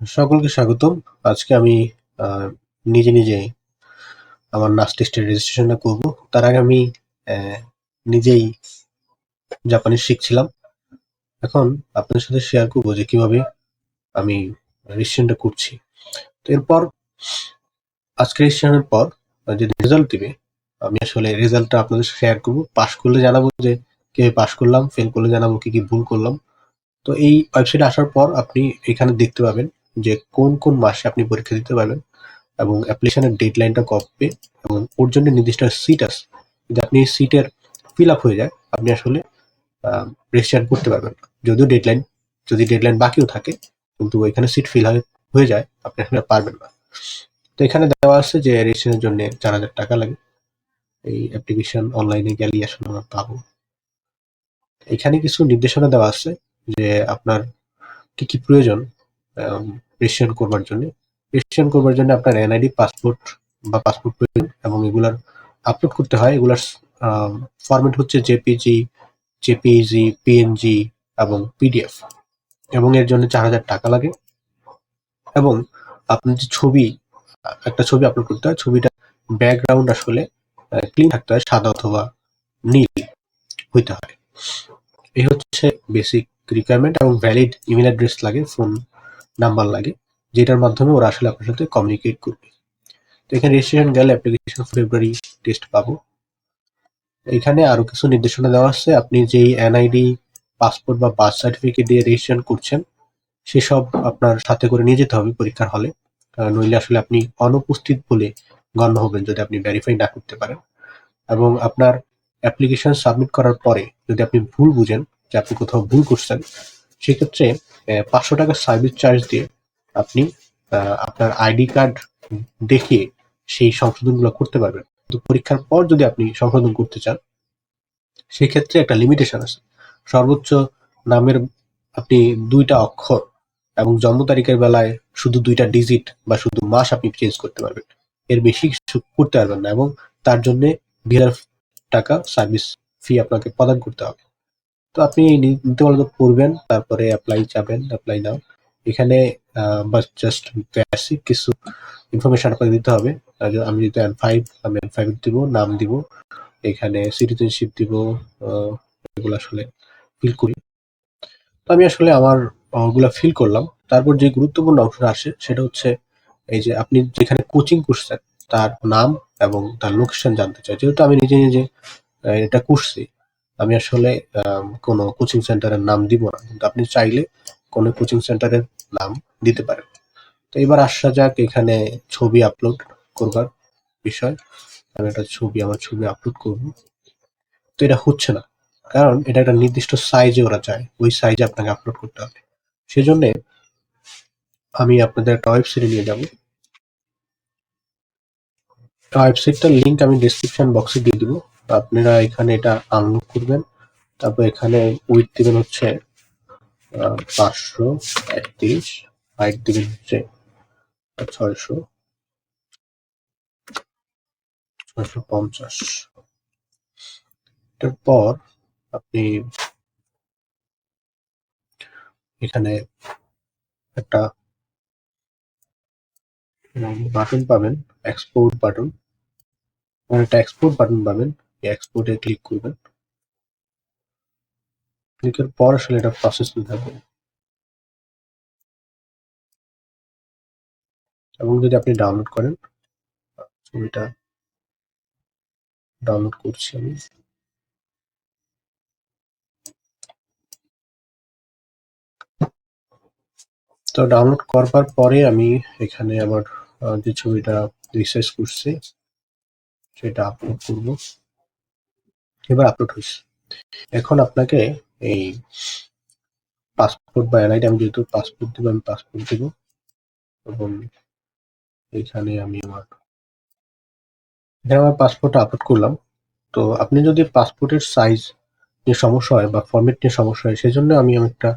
সকলকে স্বাগতম। আজকে আমি নিজে, নিজে আমার নাচ টেস্টের রেজিস্ট্রেশনটা করব। তার আগে আমি নিজেই জাপানিজ শিখছিলাম। এখন আপনাদের সাথে শেয়ার করব যে কীভাবে আমি রেজিস্ট্রেশনটা করছি। তো এরপর আজকে রেজিস্ট্রেশনের পর যে রেজাল্ট দিবে, আমি আসলে রেজাল্টটা আপনাদের শেয়ার করব। পাস করলে জানাব যে কীভাবে পাস করলাম, ফেল করলে জানাব কি, কি ভুল করলাম। তো এই ওয়েবসাইটে আসার পর আপনি এখানে দেখতে পাবেন যে কোন, কোন মাসে আপনি পরীক্ষা দিতে পারবেন এবং অ্যাপ্লিকেশনের ডেডলাইনটা কবে এবং ওর জন্য নির্দিষ্ট সিট আছে। যদি আপনি সিটের ফিল আপ হয়ে যায়, আপনি আসলে আ রেজিস্ট্রেশন করতে পারবেন। যদিও ডেডলাইন যদি ডেডলাইন বাকিও থাকে, কিন্তু এখানে সিট ফিল হয় যায়, আপনি আসলে পারবেন না। তো এখানে দেওয়া আছে যে রেজিস্ট্রেশনের জন্য ৳৪,০০০ লাগে। এই অ্যাপ্লিকেশন অনলাইনে গেলেই আসলে আমরা পাবো। এখানে কিছু নির্দেশনা দেওয়া আছে যে আপনার কি, কি প্রয়োজন রেজিস্ট্রেশন করবার জন্যে। রেজিস্ট্রেশন করবার জন্য আপনার এনআইডি, পাসপোর্ট বা পাসপোর্ট প্রয়োজন এবং এগুলার আপলোড করতে হয়। এগুলার আ ফরমেট হচ্ছে জেপিজি, জেপিইজি, পিএনজি এবং পিডিএফ এবং এর জন্য ৳৪,০০০ লাগে এবং আপনার যে ছবি একটা ছবি আপলোড করতে হয়। ছবিটা ব্যাকগ্রাউন্ড আসলে ক্লিন থাকতে হয়, সাদা অথবা নীল হইতে হয়। এই হচ্ছে বেসিক রিকোয়ারমেন্ট এবং ভ্যালিড ইমেইল অ্যাড্রেস লাগে, ফোন নাম্বার লাগে, যেটার মাধ্যমে ওরা আসলে আপনার সাথে কমিউনিকেট করবে। তো এখানে রেজিস্ট্রেশন গেলে অ্যাপ্লিকেশন ফেব্রুয়ারি টেস্ট পাবো। এখানে আরও কিছু নির্দেশনা দেওয়া আছে। আপনি যেই এনআইডি, পাসপোর্ট বা বার্থ সার্টিফিকেট দিয়ে রেজিস্ট্রেশন করছেন, সেসব আপনার সাথে করে নিয়ে যেতে হবে পরীক্ষার হলে। নইলে আসলে আপনি অনুপস্থিত বলে গণ্য হবেন যদি আপনি ভেরিফাই না করতে পারেন। এবং আপনার অ্যাপ্লিকেশন সাবমিট করার পরে যদি আপনি ভুল বুঝেন যে আপনি কোথাও ভুল করছেন, সেক্ষেত্রে অ্যা ৳৫০০ সার্ভিস চার্জ দিয়ে আপনি আপনার আইডি কার্ড দেখিয়ে সেই সংশোধনগুলো করতে পারবেন। কিন্তু পরীক্ষার পর যদি আপনি সংশোধন করতে চান, সেক্ষেত্রে একটা লিমিটেশন আছে। সর্বোচ্চ নামের আপনি দুইটা অক্ষর এবং জন্ম তারিখের বেলায় শুধু দুইটা ডিজিট বা শুধু মাস আপনি চেঞ্জ করতে পারবেন। এর বেশি কিছু করতে পারবেন না এবং তার জন্যে ৳২,০০০ সার্ভিস ফি আপনাকে প্রদান করতে হবে। তো আপনি এই নি নীতিমালাগুলো পড়বেন, তারপরে অ্যাপ্লাই চাবেন, অ্যাপ্লাই নাও। এখানে বাস জাস্ট বেসিক কিছু ইনফরমেশন আপনাকে দিতে হবে। আমি যেহেতু N5 আমি এন ফাইভ দিব, নাম দিব। এখানে সিটিজেনশিপ দিব। এগুলো আসলে ফিল করি। তো আমি আসলে আমার ওগুলো ফিল করলাম। তারপর যে গুরুত্বপূর্ণ অংশটা আসে সেটা হচ্ছে এই যে আপনি যেখানে কোচিং করছেন, তার নাম এবং তার লোকেশন জানতে চাই যেহেতু আমি নিজে, নিজে এটা করছি, আমি আসলে কোনো কোচিং সেন্টারের নাম দিব না। কিন্তু আপনি চাইলে কোনো কোচিং সেন্টারের নাম দিতে পারেন। তো এবার আসা যাক, এখানে ছবি আপলোড করবার বিষয়। আমি একটা ছবি, আমার ছবি আপলোড করব। তো এটা হচ্ছে না। কারণ এটা একটা নির্দিষ্ট সাইজে ওরা চায়। ওই সাইজে আপনাকে আপলোড করতে হবে। সেজন্যে আমি আপনাদের একটা ওয়েবসাইটে নিয়ে যাব। ওয়েবসাইটটার লিঙ্ক আমি ডেসক্রিপশন বক্সে দিয়ে দিব। আপনারা এখানে এটা আনলোড করবেন। তারপর এখানে উইথ দিবেন হচ্ছে পাঁচশো একত্রিশ হাইট দিবেন হচ্ছে ছয়শো ৬০০ ৬৫০ এটার পর আপনি এখানে একটা বাটন পাবেন, এক্সপোর্ট বাটন। একটা এক্সপোর্ট বাটন পাবেন। এক্সপোর্ট ক্লিক করবেন। ক্লিকের পর আসলে এটা প্রসেস প্রসেসিং থাকবে। এবং যদি আপনি ডাউনলোড করেন, ছবিটা ডাউনলোড করছি আমি। তো ডাউনলোড করবার পরে আমি এখানে আমার যে ছবিটা রিসার্চ করছি, সেটা আপলোড করব। এবার আপলোড হইছে। এখন আপনাকে এই পাসপোর্ট বা এনআইডি আমি যেহেতু পাসপোর্ট দিব, আমি পাসপোর্ট দেবো এবং এখানে আমি আমার এখানে আমার পাসপোর্টটা আপলোড করলাম। তো আপনি যদি পাসপোর্টের সাইজ নিয়ে সমস্যা হয় বা ফরমেট নিয়ে সমস্যা হয়, সেই জন্য আমি একটা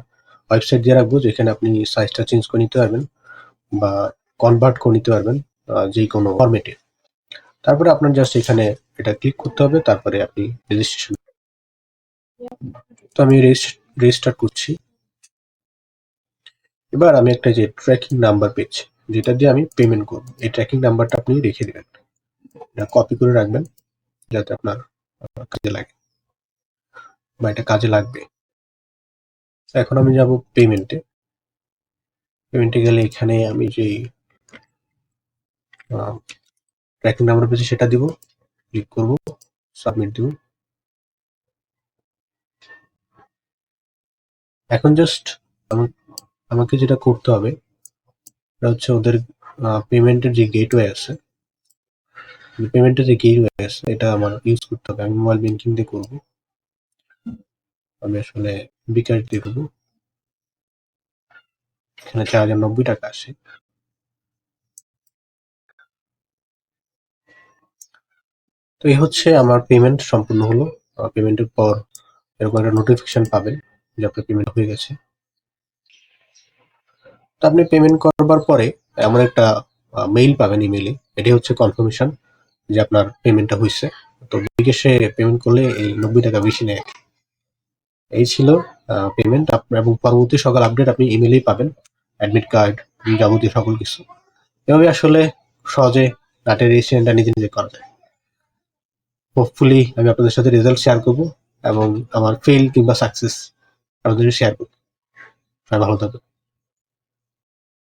ওয়েবসাইট দিয়ে রাখব যেখানে আপনি সাইজটা চেঞ্জ করে নিতে পারবেন বা কনভার্ট করে নিতে পারবেন যে কোনো ফরমেটে। তারপরে আপনার জাস্ট এখানে এটা ক্লিক করতে হবে। তারপরে আপনি রেজিস্ট্রেশন তো আমি রেজিস রেজিস্টার করছি। এবার আমি একটা যে ট্র্যাকিং নাম্বার পেয়েছি, যেটা দিয়ে আমি পেমেন্ট করব এই ট্র্যাকিং নাম্বারটা আপনি রেখে দেবেন এটা কপি করে রাখবেন, যাতে আপনার কাজে লাগে বা এটা কাজে লাগবে এখন আমি যাব পেমেন্টে পেমেন্টে গেলে এখানে আমি যে ট্র্যাকিং নাম্বার পেয়েছি, সেটা দিব। ক্লিক করব সাবমিট দিব। এখন জাস্ট আমাকে যেটা করতে হবে সেটা হচ্ছে ওদের পেমেন্টের যে গেটওয়ে আছে পেমেন্টের যে গেটওয়ে আছে, এটা আমার ইউজ করতে হবে। আমি মোবাইল ব্যাংকিং দিয়ে করব। আমি আসলে বিকাশ দিয়ে করব। এখানে চার হাজার নব্বই টাকা আসে। তো এই হচ্ছে আমার পেমেন্ট সম্পূর্ণ হলো। পেমেন্টের পর এরকম একটা নোটিফিকেশন পাবেন যে আপনার পেমেন্ট হয়ে গেছে। তো আপনি পেমেন্ট করবার পরে এমন একটা মেইল পাবেন ইমেলে এটি হচ্ছে কনফার্মেশন যে আপনার পেমেন্টটা হয়েছে তো বিকাশে পেমেন্ট করলে এই নব্বই টাকা বেশি নেয়। এই ছিল পেমেন্ট এবং পরবর্তী সকল আপডেট আপনি ইমেলেই পাবেন। অ্যাডমিট কার্ড যাবতীয় সকল কিছু। এভাবে আসলে সহজে ডাটা রেজিস্ট্রেশনটা নিজে নিজে করা যায়। হোপফুলি আমি আপনাদের সাথে রেজাল্ট শেয়ার করব এবং আমার ফেল কিংবা সাকসেস আপনাদের শেয়ার করব। ভালো থাকবেন।